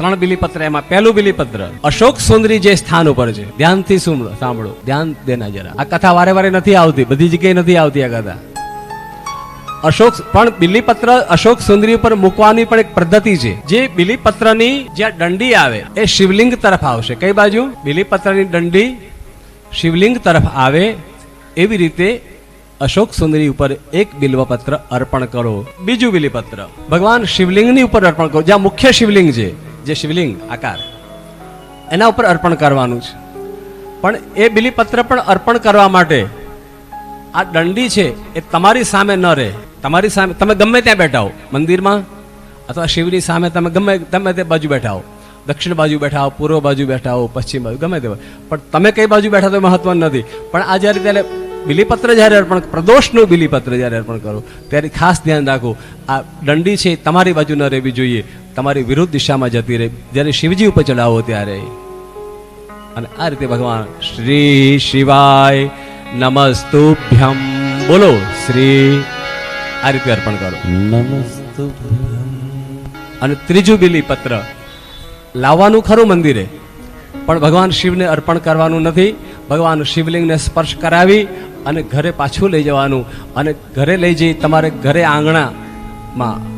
ત્રણ બિલીપત્ર, એમાં પહેલું બિલીપત્ર. અશોક સુંદરી જે સ્થાન ઉપર છે, ધ્યાનથી સુમળો સાંભળો, ધ્યાન દેના જરા. આ કથા વારે વારે નથી આવતી, બધી જગ્યાએ નથી આવતી આ કથા. અશોક પણ બિલીપત્ર અશોક સુંદરી ઉપર મૂકવાની પણ એક પદ્ધતિ છે. જે બિલીપત્રની જ્યાં દંડી આવે, એ શિવલિંગ તરફ આવશે. કઈ બાજુ? બિલીપત્રની દંડી શિવલિંગ તરફ આવે, એવી રીતે અશોક સુંદરી ઉપર એક બિલ્વપત્ર અર્પણ કરો. બીજું બિલીપત્ર. ભગવાન શિવલિંગની ઉપર અર્પણ કરો. જ્યાં મુખ્ય શિવલિંગ છે. જે શિવલિંગ આકાર. એના ઉપર અર્પણ કરવાનું છે. પણ એ બિલીપત્ર પણ અર્પણ કરવા માટે આ દંડી છે એ તમારી સામે ન રહે. તમારી સામે, તમે ગમે ત્યાં બેઠા હો, મંદિરમાં અથવા શિવની સામે તમે ગમે તમે તે બાજુ બેઠા હો. દક્ષિણ બાજુ બેઠા હો, પૂર્વ બાજુ બેઠા હો, પશ્ચિમ બાજુ, ગમે તે હોય. પણ તમે કઈ બાજુ બેઠા તો મહત્વ નથી. પણ આ જ્યારે ત્યારે બિલીપત્ર જ્યારે અર્પણ પ્રદોષનું બિલીપત્ર જ્યારે અર્પણ કરો ત્યારે ખાસ ધ્યાન રાખો આ દંડી છે તમારી બાજુ ન રહેવી જોઈએ તમારી વિરુદ્ધ દિશામાં જતી રહે. જ્યારે શિવજી ઉપર ચડાવો ત્યારે. અને આ રીતે ભગવાન શ્રી શિવાય નમસ્તુભ્યમ. બોલો શ્રી આ રીતે અર્પણ કરો. નમસ્તુભ્યમ. અને ત્રીજું બિલી પત્ર લાવવાનું ખરું મંદિરે પણ ભગવાન શિવને અર્પણ કરવાનું નથી. ભગવાન શિવલિંગને સ્પર્શ કરાવી અને ઘરે પાછું લઈ જવાનું અને ઘરે લઈ જઈ તમારે ઘરે આંગણામાં